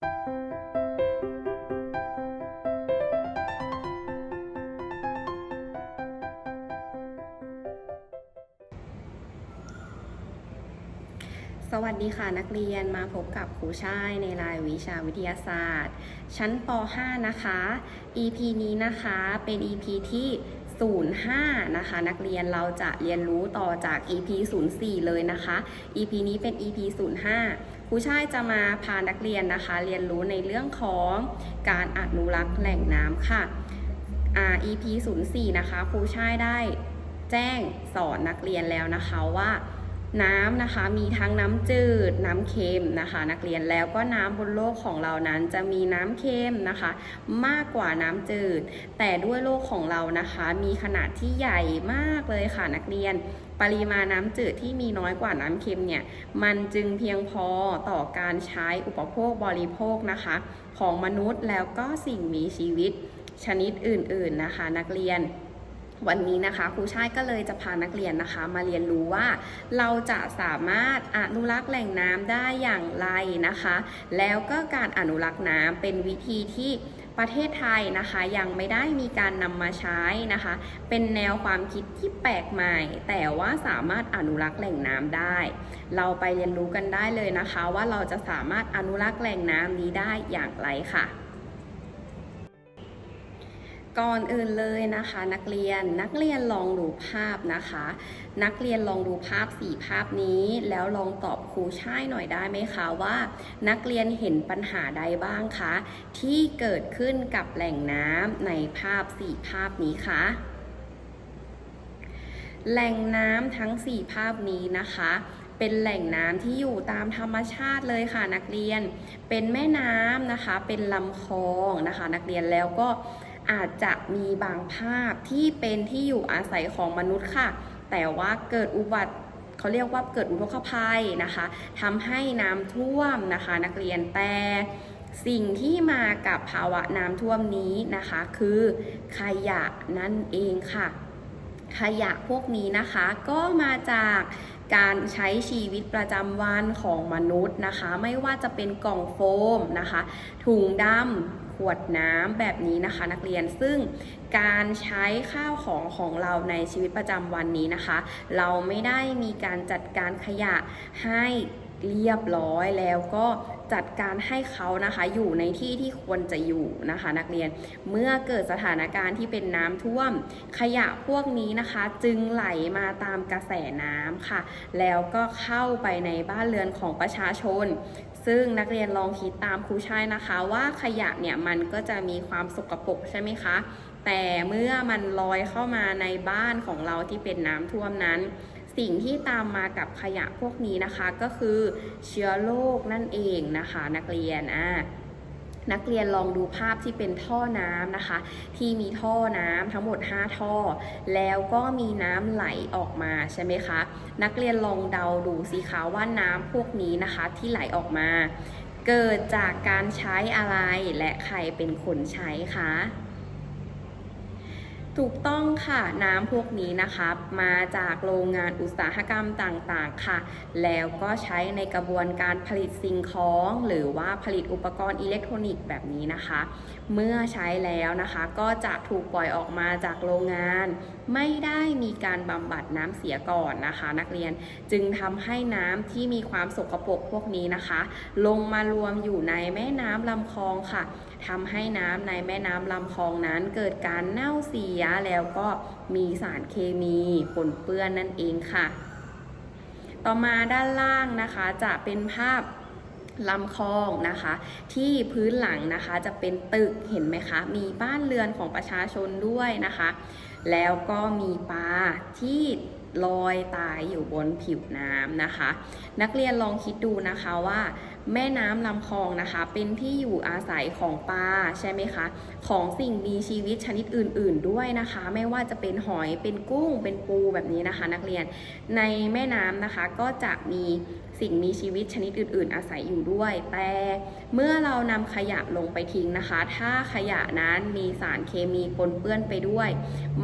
สวัสดีค่ะนักเรียนมาพบกับครูช่ายในรายวิชาวิทยาศาสตร์ ชั้นป .5 นะคะ EP นี้นะคะเป็น EP ที่ 05 นะคะ นักเรียนเราจะเรียนรู้ต่อจาก EP 04 เลยนะคะ EP นี้เป็น EP 05ครูชายจะมาพานักเรียนนะคะ เรียนรู้ในเรื่องของการอนุรักษ์แหล่งน้ำค่ะ EP 04 นะคะครูชายได้แจ้งสอนนักเรียนแล้วนะคะว่า น้ำนะคะมีทั้งน้ำจืด น้ำเค็มนะคะ นักเรียนแล้วก็น้ำบนโลกของเรานั้นจะมีน้ำเค็มนะคะ มากกว่าน้ำจืด แต่ด้วยโลกของเรานะคะ มีขนาดที่ใหญ่มากเลยค่ะนักเรียน ปริมาณน้ำจืดที่มีน้อยกว่าน้ำเค็มเนี่ยมันจึงเพียงพอต่อการใช้อุปโภคบริโภคนะคะ ของมนุษย์แล้วก็สิ่งมีชีวิตชนิดอื่นๆนะคะ นักเรียน วันนี้นะคะครูชายก็เลยจะพานักเรียนนะคะ มาเรียนรู้ว่าเราจะสามารถอนุรักษ์แหล่งน้ำได้อย่างไรนะคะ แล้วก็การอนุรักษ์น้ำเป็นวิธีที่ประเทศไทยนะคะยังไม่ได้มีการนำมาใช้นะคะ เป็นแนวความคิดที่แปลกใหม่ แต่ว่าสามารถอนุรักษ์แหล่งน้ำได้ เราไปเรียนรู้กันได้เลยนะคะ ว่าเราจะสามารถอนุรักษ์แหล่งน้ำนี้ได้อย่างไรค่ะ ก่อนอื่นเลยนะคะ นักเรียนนักเรียนลองดูภาพนะคะ นักเรียนลองดูภาพสี่ภาพนี้แล้วลองตอบครูช่ายหน่อยได้ไหมคะว่า นักเรียนเห็นปัญหาใดบ้างคะ ที่เกิดขึ้นกับแหล่งน้ำในภาพสี่ภาพนี้คะแหล่งน้ำทั้ง 4 ภาพนี้นะคะ เป็นแหล่งน้ำที่อยู่ตามธรรมชาติเลยค่ะนักเรียน เป็นแม่น้ำนะคะ เป็นลำคลองนะคะ นักเรียนแล้วก็ อาจจะมีบางภาพที่เป็นที่อยู่อาศัยของมนุษย์ค่ะ แต่ว่าเกิดอุบัติเขาเรียกว่าเกิดอุทกภัยนะคะทำให้น้ำท่วมนะคะนักเรียนแต่สิ่งที่มากับภาวะน้ำท่วมนี้นะคะ คือขยะนั่นเองค่ะ ขยะพวกนี้นะคะก็มาจากการใช้ชีวิตประจำวันของมนุษย์นะคะ ไม่ว่าจะเป็นกล่องโฟมนะคะ ถุงดำ ขวดน้ำแบบนี้นะคะ นักเรียนซึ่งการใช้ข้าวของของเราในชีวิตประจำวันนี้นะคะ เราไม่ได้มีการจัดการขยะให้เรียบร้อยแล้วก็จัดการให้เขานะคะอยู่ในที่ที่ควรจะอยู่นะคะ นักเรียนเมื่อเกิดสถานการณ์ที่เป็นน้ำท่วม ขยะพวกนี้นะคะ จึงไหลมาตามกระแสน้ำค่ะ แล้วก็เข้าไปในบ้านเรือนของประชาชน ซึ่งนักเรียนลองคิดตามครูชายนะคะ ว่าขยะเนี่ยมันก็จะมีความสกปรกใช่ไหมคะ แต่เมื่อมันลอยเข้ามาในบ้านของเราที่เป็นน้ำท่วมนั้น สิ่งที่ตามมากับขยะพวกนี้นะคะ ก็คือเชื้อโรคนั่นเองนะคะ นักเรียนอ่า นักเรียนลองดูภาพที่เป็นท่อน้ำนะคะ ที่มีท่อน้ำทั้งหมด 5 ท่อ แล้วก็มีน้ำไหลออกมาใช่ไหมคะ นักเรียนลองเดาดูสิคะว่าน้ำพวกนี้นะคะที่ไหลออกมา เกิดจากการใช้อะไรและใครเป็นคนใช้คะ ถูกต้องค่ะน้ำพวกนี้นะคะมาจากโรงงานอุตสาหกรรมต่างๆค่ะ แล้วก็ใช้ในกระบวนการผลิตสิ่งของ หรือว่าผลิตอุปกรณ์อิเล็กทรอนิกส์แบบนี้นะคะ เมื่อใช้แล้วนะคะก็จะถูกปล่อยออกมาจากโรงงาน ไม่ได้มีการบำบัดน้ำเสียก่อนนะคะ นักเรียนจึงทำให้น้ำที่มีความสกปรกพวกนี้นะคะ ลงมารวมอยู่ในแม่น้ำลำคลองค่ะ ทำให้น้ำในแม่น้ำลำคลองนั้นเกิดการเน่าเสียแล้วก็มีสารเคมีปนเปื้อนนั่นเองค่ะ ต่อมาด้านล่างนะคะจะเป็นภาพลำคลองนะคะ ที่พื้นหลังนะคะจะเป็นตึกเห็นไหมคะ มีบ้านเรือนของประชาชนด้วยนะคะ แล้วก็มีปลาที่ลอยตายอยู่บนผิวน้ำนะคะ นักเรียนลองคิดดูนะคะว่า แม่น้ำลำคลองนะคะ เป็นที่อยู่อาศัยของปลาใช่ไหมคะ ของสิ่งมีชีวิตชนิดอื่น ๆ ด้วยนะคะ ไม่ว่าจะเป็นหอยเป็นกุ้งเป็นปูแบบนี้นะคะ นักเรียนในแม่น้ำนะคะก็จะมีสิ่งมีชีวิตชนิดอื่น ๆ อาศัยอยู่ด้วย แต่เมื่อเรานำขยะลงไปทิ้งนะคะ ถ้าขยะนั้นมีสารเคมีปนเปื้อนไปด้วย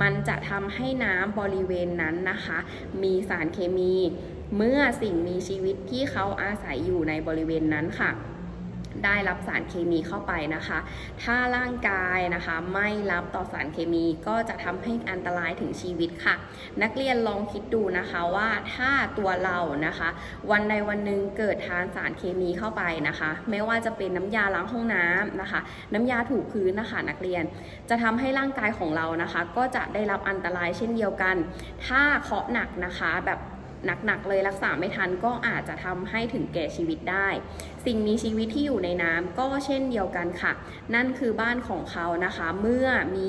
มันจะทำให้น้ำบริเวณนั้นนะคะ มีสารเคมี เมื่อสิ่งมีชีวิตที่เขาอาศัยอยู่ในบริเวณนั้นค่ะ ได้รับสารเคมีเข้าไปนะคะ ถ้าร่างกายนะคะไม่รับต่อสารเคมีก็จะทำให้อันตรายถึงชีวิตค่ะ นักเรียนลองคิดดูนะคะว่าถ้าตัวเรานะคะ วันใดวันหนึ่งเกิดทานสารเคมีเข้าไปนะคะ ไม่ว่าจะเป็นน้ำยาล้างห้องน้ำนะคะ น้ำยาถูพื้นนะคะนักเรียนจะทำให้ร่างกายของเรานะคะ ก็จะได้รับอันตรายเช่นเดียวกัน ถ้าเคาะหนักนะคะแบบ หนักๆเลยรักษาไม่ทันก็อาจจะทำให้ถึงแก่ชีวิตได้ สิ่งมีชีวิตที่อยู่ในน้ำก็เช่นเดียวกันค่ะ นั่นคือบ้านของเขานะคะ เมื่อมี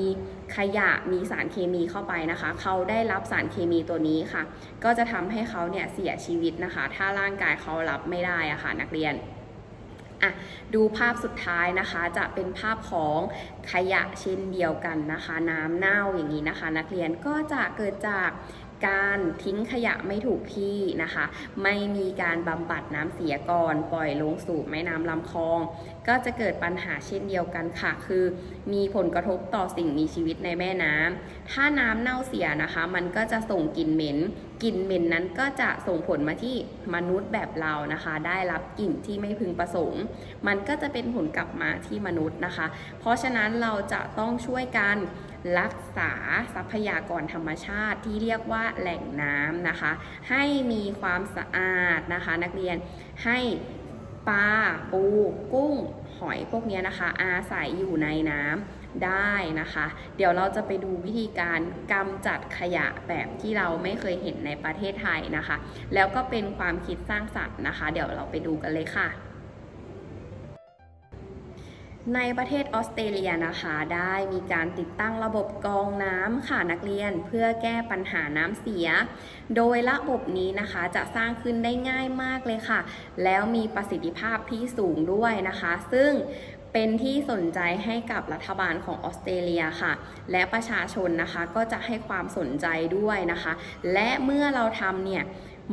ขยะมีสารเคมีเข้าไปนะคะ เขาได้รับสารเคมีตัวนี้ค่ะ ก็จะทำให้เขาเนี่ยเสียชีวิตนะคะ ถ้าร่างกายเขารับไม่ได้อะค่ะนักเรียนอะดูภาพสุดท้ายนะคะจะเป็นภาพของขยะเช่นเดียวกันนะคะ น้ำเน่าอย่างนี้นะคะ นักเรียนก็จะเกิดจาก การทิ้งขยะไม่ถูกที่นะคะ ไม่มีการบำบัดน้ำเสียก่อน ปล่อยลงสู่แม่น้ำลำคลอง ก็จะเกิดปัญหาเช่นเดียวกันค่ะ คือ มีผลกระทบต่อสิ่งมีชีวิตในแม่น้ำถ้าน้ำเน่าเสียนะคะ มันก็จะส่งกลิ่นเหม็น กลิ่นเหม็นนั้นก็จะส่งผลมาที่มนุษย์แบบเรานะคะ ได้รับกลิ่นที่ไม่พึงประสงค์ มันก็จะเป็นผลกลับมาที่มนุษย์นะคะ เพราะฉะนั้นเราจะต้องช่วยกันรักษาทรัพยากรธรรมชาติที่เรียกว่าแหล่งน้ำนะคะ ให้มีความสะอาดนะคะ นักเรียนให้ปลาปู กุ้ง หอยพวกนี้นะคะ อาศัยอยู่ในน้ำ ได้นะคะ เดี๋ยวเราจะไปดูวิธีการกำจัดขยะแบบที่เราไม่เคยเห็นในประเทศไทยนะคะ แล้วก็เป็นความคิดสร้างสรรค์นะคะ เดี๋ยวเราไปดูกันเลยค่ะในประเทศออสเตรเลียนะคะได้มีการติดตั้งระบบกองน้ำค่ะนักเรียนเพื่อแก้ปัญหาน้ำเสีย โดยระบบนี้นะคะจะสร้างขึ้นได้ง่ายมากเลยค่ะ แล้วมีประสิทธิภาพที่สูงด้วยนะคะ ซึ่ง เป็นที่สนใจให้กับรัฐบาลของออสเตรเลียค่ะ และประชาชนนะคะก็จะให้ความสนใจด้วยนะคะ และเมื่อเราทำเนี่ย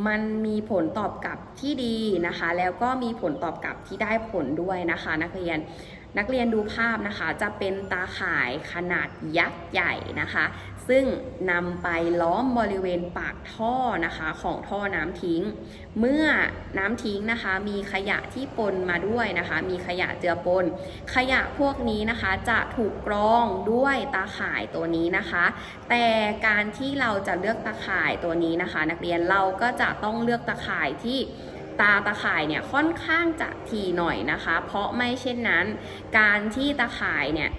มันมีผลตอบกลับที่ดีนะคะ แล้วก็มีผลตอบกลับที่ได้ผลด้วยนะคะ นักเรียน นักเรียนดูภาพนะคะ จะเป็นตาข่ายขนาดยักษ์ใหญ่นะคะ ซึ่งนำไปล้อมบริเวณปากท่อนะคะของท่อน้ำทิ้ง เมื่อน้ำทิ้งนะคะมีขยะที่ปนมาด้วยนะคะ มีขยะเจือปน ขยะพวกนี้นะคะจะถูกกรองด้วยตาข่ายตัวนี้นะคะ แต่การที่เราจะเลือกตาข่ายตัวนี้นะคะ นักเรียนเราก็จะต้องเลือกตาข่ายที่ ตาตาข่ายเนี่ยค่อนข้างจะทีหน่อยนะคะ เพราะไม่เช่นนั้น การที่ตาข่ายเนี่ย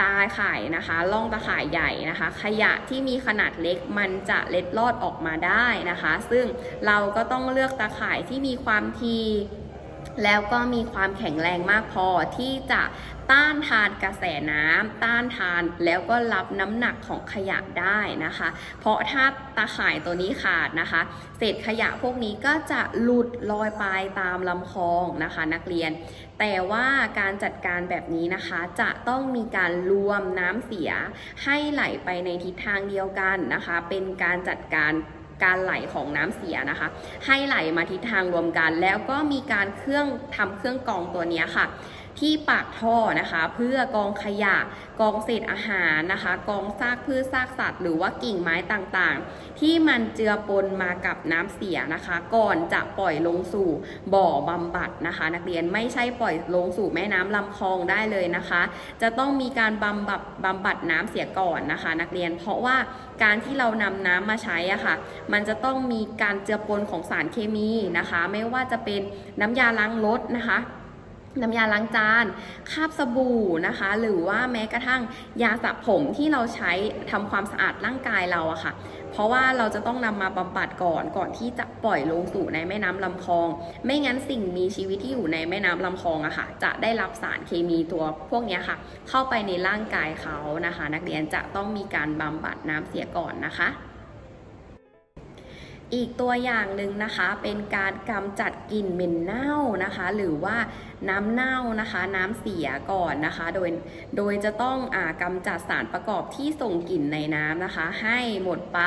ตาข่ายนะคะล่องตาข่ายใหญ่นะคะ ขยะที่มีขนาดเล็กมันจะเล็ดลอดออกมาได้นะคะ ซึ่งเราก็ต้องเลือกตาข่ายที่มีความที แล้วก็มีความแข็งแรงมากพอที่จะต้านทานกระแสน้ำต้านทานแล้วก็รับน้ำหนักของขยะได้นะคะ เพราะถ้าตาข่ายตัวนี้ขาดนะคะ เศษขยะพวกนี้ก็จะหลุดลอยไปตามลำคลองนะคะ นักเรียน แต่ว่าการจัดการแบบนี้นะคะ จะต้องมีการรวมน้ำเสียให้ไหลไปในทิศทางเดียวกันนะคะ เป็นการจัดการ การไหลของน้ำเสียนะคะ ให้ไหลมาทิศทางรวมกัน แล้วก็มีการเครื่องทำเครื่องกรองตัวนี้ค่ะ ที่ปากท่อนะคะ เพื่อกองขยะกองเศษอาหารนะคะกองซากพืชซากสัตว์ หรือว่ากิ่งไม้ต่างๆ ที่มันเจือปนมากับน้ำเสียนะคะ ก่อนจะปล่อยลงสู่บ่อบำบัดนะคะ นักเรียนไม่ใช่ปล่อยลงสู่แม่น้ำลำคลองได้เลยนะคะ จะต้องมีการบำบัดบำบัดน้ำเสียก่อนนะคะ นักเรียนเพราะว่า การที่เรานำน้ำมาใช้อะค่ะ มันจะต้องมีการเจือปนของสารเคมีนะคะ ไม่ว่าจะเป็นน้ำยาล้างรถนะคะน้ำยาล้างจานคราบสบู่นะคะ หรือว่าแม้กระทั่งยาสระผมที่เราใช้ทำความสะอาดร่างกายเราอะค่ะ เพราะว่าเราจะต้องนำมาบำบัดก่อนก่อนที่จะปล่อยลงสู่ในแม่น้ำลำคลอง ไม่งั้นสิ่งมีชีวิตที่อยู่ในแม่น้ำลำคลองอะค่ะ จะได้รับสารเคมีตัวพวกนี้ค่ะ เข้าไปในร่างกายเขานะคะ นักเรียนจะต้องมีการบำบัดน้ำเสียก่อนนะคะ อีกตัวอย่างหนึ่งนะคะเป็นการกำจัดกลิ่นเหม็นเน่านะคะ หรือว่าน้ำเน่านะคะ น้ำเสียก่อนนะคะ โดยโดยจะต้องอากำจัดสารประกอบที่ส่งกลิ่นในน้ำนะคะ ให้หมดไป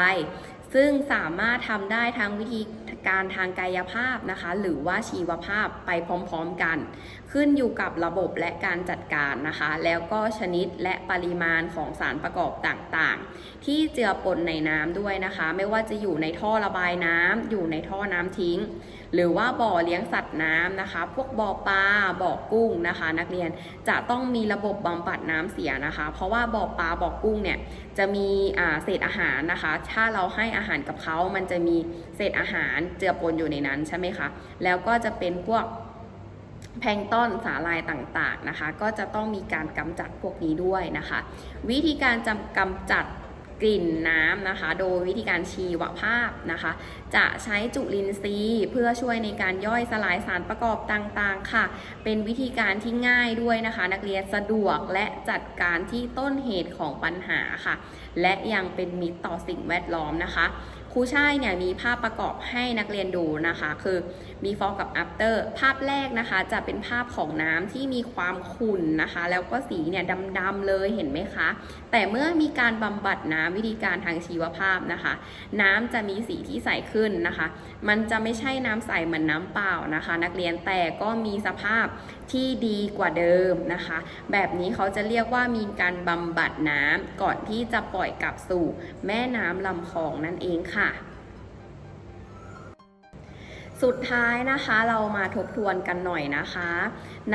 ซึ่งสามารถทำได้ทั้งวิธีการทางกายภาพนะคะ หรือว่าชีวภาพไปพร้อมๆกัน ขึ้นอยู่กับระบบและการจัดการนะคะ แล้วก็ชนิดและปริมาณของสารประกอบต่างๆ ที่เจือปนในน้ำด้วยนะคะ ไม่ว่าจะอยู่ในท่อระบายน้ำอยู่ในท่อน้ำทิ้ง หรือว่าบ่อเลี้ยงสัตว์น้ำนะคะ พวกบ่อปลาบ่อกุ้งนะคะ นักเรียนจะต้องมีระบบบำบัดน้ำเสียนะคะ เพราะว่าบ่อปลาบ่อกุ้งเนี่ยจะมีเศษอาหารนะคะ ถ้าเราให้อาหารกับเขามันจะมีเศษอาหารเจือปนอยู่ในนั้นใช่ไหมคะแล้วก็จะเป็นพวกแพงต้นสาลายต่างๆนะคะ ก็จะต้องมีการกำจัดพวกนี้ด้วยนะคะ วิธีการจำกำจัด กลิ่นน้ำนะคะ โดยวิธีการชีวภาพนะคะ จะใช้จุลินทรีย์เพื่อช่วยในการย่อยสลายสารประกอบต่างๆ ค่ะ เป็นวิธีการที่ง่ายด้วยนะคะ นักเรียนสะดวกและจัดการที่ต้นเหตุของปัญหาค่ะ และยังเป็นมิตรต่อสิ่งแวดล้อมนะคะ ครูช่ายเนี่ยมีภาพประกอบให้นักเรียนดูนะคะ คือ before กับ after ภาพแรกนะคะ จะเป็นภาพของน้ำที่มีความขุ่นนะคะ แล้วก็สีเนี่ยดำๆเลยเห็นไหมคะ แต่เมื่อมีการบำบัดน้ำวิธีการทางชีวภาพนะคะ น้ำจะมีสีที่ใสขึ้นนะคะ มันจะไม่ใช่น้ำใสเหมือนน้ำเปล่านะคะ นักเรียนแต่ก็มีสภาพ ที่ดีกว่าเดิมนะคะ แบบนี้เขาจะเรียกว่ามีการบำบัดน้ำก่อนที่จะปล่อยกลับสู่แม่น้ำลำคลองนั่นเองค่ะสุดท้ายนะคะเรามาทบทวนกันหน่อยนะคะ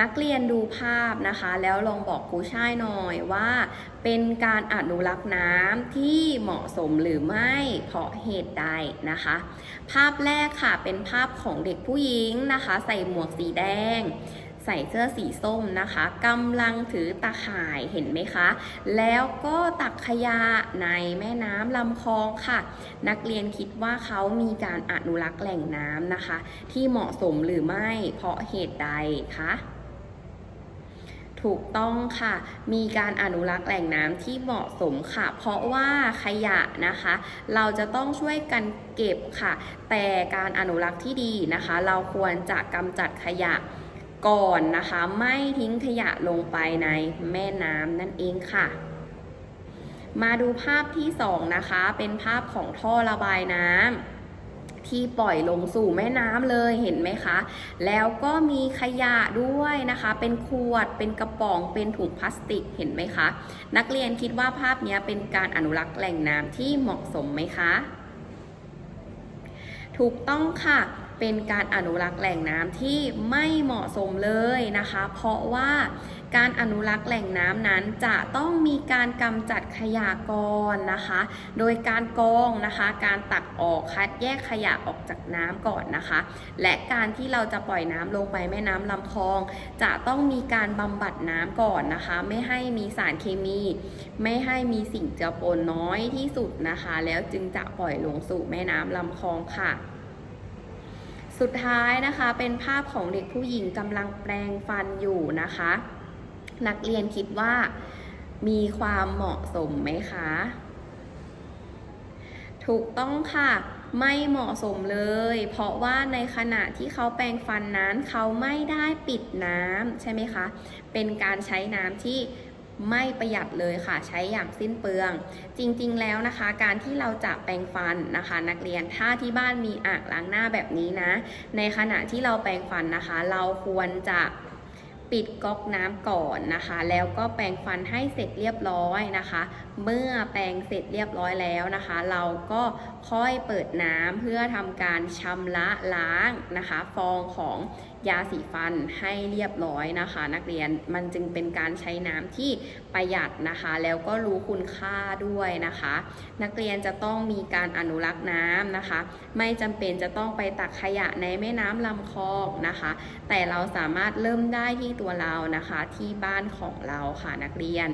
นักเรียนดูภาพนะคะ แล้วลองบอกครูช่ายหน่อยว่า เป็นการอนุรักษ์น้ำที่เหมาะสมหรือไม่เพราะเหตุใดนะคะ ภาพแรกค่ะเป็นภาพของเด็กผู้หญิงนะคะ ใส่หมวกสีแดง ใส่เสื้อสีส้มนะคะกำลังถือตาข่ายเห็นไหมคะ แล้วก็ตักขยะในแม่น้ำลำคลองค่ะ นักเรียนคิดว่าเขามีการอนุรักษ์แหล่งน้ำนะคะ ที่เหมาะสมหรือไม่เพราะเหตุใดคะถูกต้องค่ะ มีการอนุรักษ์แหล่งน้ำที่เหมาะสมค่ะ เพราะว่าขยะนะคะ เราจะต้องช่วยกันเก็บค่ะ แต่การอนุรักษ์ที่ดีนะคะ เราควรจะกำจัดขยะ ก่อนนะคะ ไม่ทิ้งขยะลงไปในแม่น้ำนั่นเองค่ะ มาดูภาพที่สองนะคะ เป็นภาพของท่อระบายน้ำที่ปล่อยลงสู่แม่น้ำเลยเห็นไหมคะ แล้วก็มีขยะด้วยนะคะ เป็นขวด เป็นกระป๋อง เป็นถุงพลาสติกเห็นไหมคะ นักเรียนคิดว่าภาพนี้เป็นการอนุรักษ์แหล่งน้ำที่เหมาะสมไหมคะ ถูกต้องค่ะ เป็นการอนุรักษ์แหล่งน้ำที่ไม่เหมาะสมเลยนะคะ เพราะว่าการอนุรักษ์แหล่งน้ำนั้นจะต้องมีการกำจัดขยะก่อนนะคะ โดยการกรองนะคะ การตักออกคัดแยกขยะออกจากน้ำก่อนนะคะ และการที่เราจะปล่อยน้ำลงไปแม่น้ำลำคลอง จะต้องมีการบำบัดน้ำก่อนนะคะ ไม่ให้มีสารเคมี ไม่ให้มีสิ่งเจือปนน้อยที่สุดนะคะ แล้วจึงจะปล่อยลงสู่แม่น้ำลำคลองค่ะ สุดท้ายนะคะเป็นภาพของเด็กผู้หญิงกำลังแปรงฟันอยู่นะคะ นักเรียนคิดว่ามีความเหมาะสมไหมคะ ถูกต้องค่ะไม่เหมาะสมเลย เพราะว่าในขณะที่เขาแปรงฟันนั้นเขาไม่ได้ปิดน้ำใช่ไหมคะ เป็นการใช้น้ำที่ ไม่ประหยัดเลยค่ะ ใช้อย่างสิ้นเปลือง จริงๆแล้วนะคะ การที่เราจะแปรงฟันนะคะ นักเรียนถ้าที่บ้านมีอ่างล้างหน้าแบบนี้นะ ในขณะที่เราแปรงฟันนะคะ เราควรจะปิดก๊อกน้ำก่อนนะคะ แล้วก็แปรงฟันให้เสร็จเรียบร้อยนะคะ เมื่อแปรงเสร็จเรียบร้อยแล้วนะคะ เราก็ค่อยเปิดน้ำเพื่อทำการชำระล้างนะคะ ฟองของ ยาสีฟันให้เรียบร้อยนะคะ นักเรียนมันจึงเป็นการใช้น้ำที่ประหยัดนะคะ แล้วก็รู้คุณค่าด้วยนะคะ นักเรียนจะต้องมีการอนุรักษ์น้ำนะคะ ไม่จำเป็นจะต้องไปตักขยะในแม่น้ำลำคลองนะคะ แต่เราสามารถเริ่มได้ที่ตัวเรานะคะ ที่บ้านของเราค่ะนักเรียน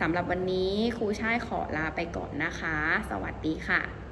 สำหรับวันนี้ครูช่ายขอลาไปก่อนนะคะ สวัสดีค่ะ